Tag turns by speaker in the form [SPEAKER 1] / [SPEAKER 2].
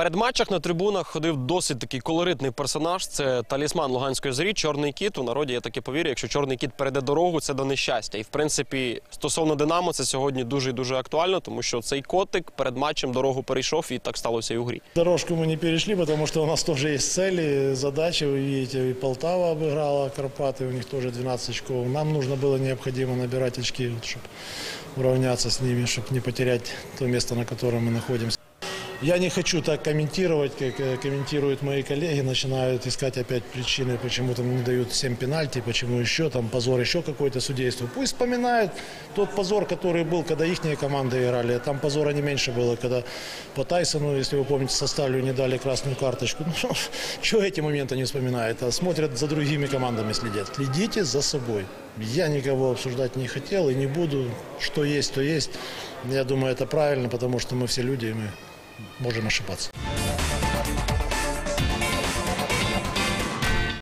[SPEAKER 1] Перед матчах на трибунах ходив досить такий колоритний персонаж. Це талісман Луганської зорі, чорний кіт. У народі я таке повірю. Якщо чорний кіт перейде дорогу, це до нещастя. І в принципі, стосовно Динамо, це сьогодні дуже і дуже актуально, тому що цей котик перед матчем дорогу перейшов, і так сталося і у грі.
[SPEAKER 2] Дорожку мы не перешли, потому что у нас тоже есть цели, задачи. Вы видите, и Полтава обыграла Карпаты, у них тоже 12 очков. Нам нужно было необходимо набирать очки, чтобы уравняться с ними, чтобы не потерять то место, на котором мы находимся. Я не хочу так комментировать, как э, комментируют мои коллеги, начинают искать опять причины, почему там не дают 7 пенальти, почему еще там позор, еще какое-то судейство. Пусть вспоминают тот позор, который был, когда их команды играли. Там позора не меньше было, когда по Тайсону, если вы помните, со Сталью не дали красную карточку. Ну, что эти моменты не вспоминают, а смотрят за другими командами следят. Следите за собой. Я никого обсуждать не хотел и не буду. Что есть, то есть. Я думаю, это правильно, потому что мы все люди, и мы можем ошибаться.